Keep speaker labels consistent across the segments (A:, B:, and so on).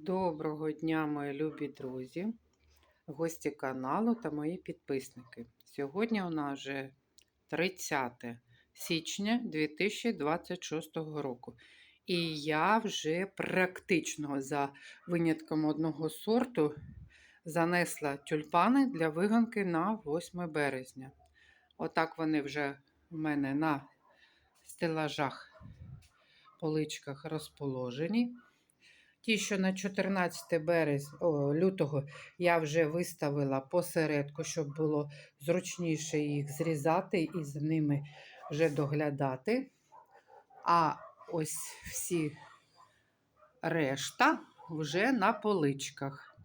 A: Доброго дня, мої любі друзі, гості каналу та мої підписники. Сьогодні у нас вже 30 січня 2026 року. І я вже практично за винятком одного сорту занесла тюльпани для виганки на 8 березня. Отак вони вже в мене на стелажах, поличках розположені. Ті, що на 14 берез... О, лютого я вже виставила посередку, щоб було зручніше їх зрізати і з ними вже доглядати. А ось всі решта вже на поличках.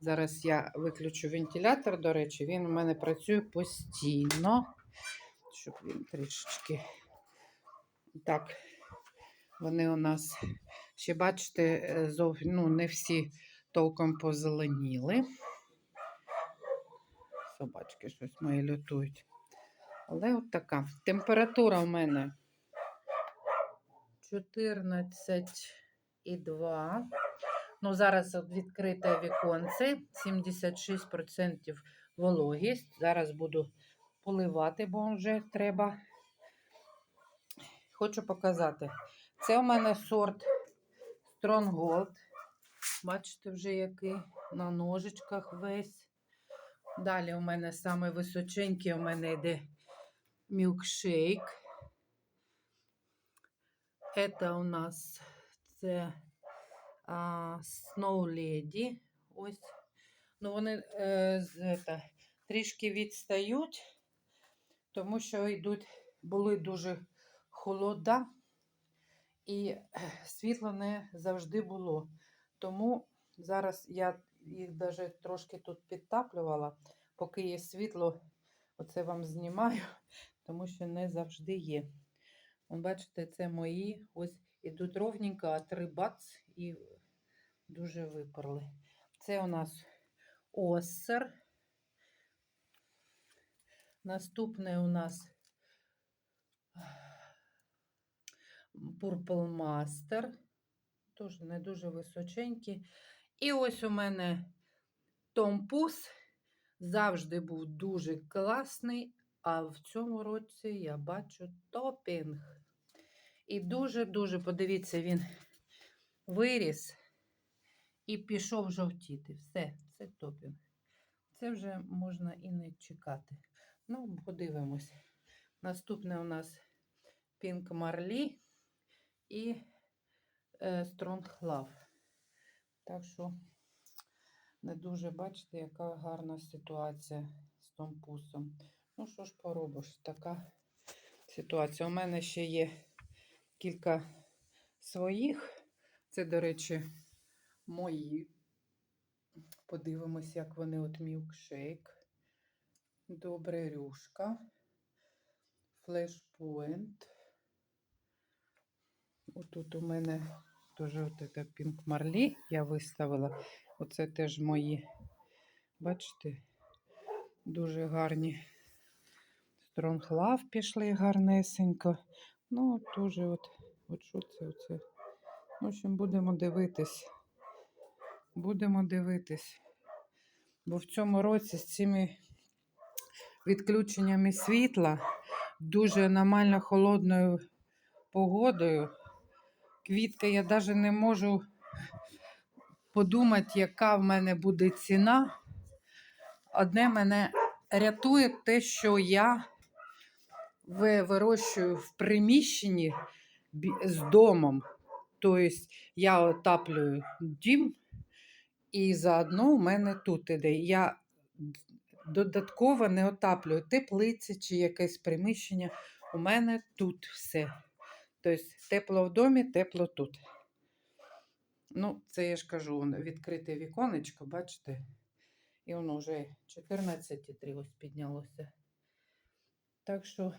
A: Зараз я виключу вентилятор, до речі, він у мене працює постійно, щоб він трішечки так. Вони у нас ще, бачите, е, зов... ну, не всі толком позеленіли. Собачки щось мої лютують. Але от така. Температура в мене 14,2. Ну, зараз відкрите віконце, 76% вологість. Зараз буду поливати, бо вже треба. Хочу показати. Це у мене сорт Stronghold. Бачите, вже який на ножичках весь. Далі у мене саме височенький, у мене йде мілкшейк. Це у нас це а, Snow Lady. Ось. Ну, вони е, з, это, трішки відстають, тому що йдуть, були дуже холода і світла не завжди було. Тому зараз я їх навіть трошки тут підтаплювала, поки є світло, оце вам знімаю, тому що не завжди є. Вон, бачите, це мої ось ідуть ровненько, а три бац і дуже виперли. Це у нас осер. Наступне у нас Purple Master. Теж не дуже височенькі. І ось у мене Том Пус завжди був дуже класний, а в цьому році я бачу топінг. І дуже-дуже, подивіться, він виріс і пішов жовтіти. Все, це топінг. Це вже можна і не чекати. Ну, подивимось. Наступне у нас Pink Marley і е, Strong Love. Так що не дуже бачите, яка гарна ситуація з том пусом. Ну, що ж поробиш, така ситуація. У мене ще є кілька своїх. Це, до речі, мої. Подивимось, як вони от мілкшейк. Добре рюшка. Флешпоінт. Отут у мене теж от це Пінк Марлі я виставила. Оце теж мої, бачите, дуже гарні. Love пішли гарнесенько. Ну, теж от, от що це? Оце. В общем, будемо дивитись. Будемо дивитись. Бо в цьому році з цими відключеннями світла, дуже аномально холодною погодою. Квітка, я навіть не можу подумати, яка в мене буде ціна. Одне мене рятує те, що я вирощую в приміщенні з домом. Тобто я отаплюю дім, і заодно у мене тут іде. Я додатково не отаплюю теплиці чи якесь приміщення. У мене тут все. Тобто тепло в домі, тепло тут. Ну, це я ж кажу, відкрите віконечко, бачите? І воно вже 14,3 ось піднялося. Так що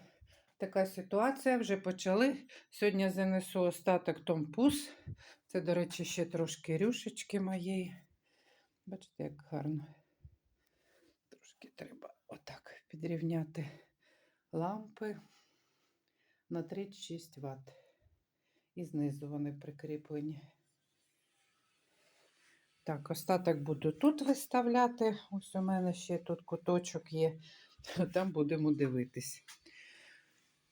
A: така ситуація вже почали. Сьогодні занесу остаток томпус. Це, до речі, ще трошки рюшечки моєї. Бачите, як гарно. Трошки треба отак підрівняти лампи на 36 Вт. І знизу вони прикріплені. Так, остаток буду тут виставляти. Ось у мене ще тут куточок є. Там будемо дивитись.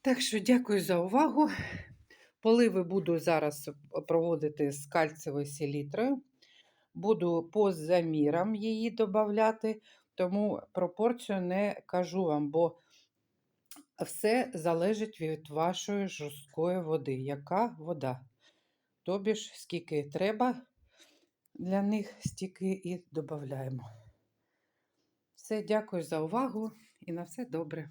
A: Так що дякую за увагу. Поливи буду зараз проводити з кальцевою селітрою. Буду по замірам її додати, тому пропорцію не кажу вам, бо все залежить від вашої жорсткої води. Яка вода? Тобі ж, скільки треба для них, стільки і додаємо. Все, дякую за увагу і на все добре.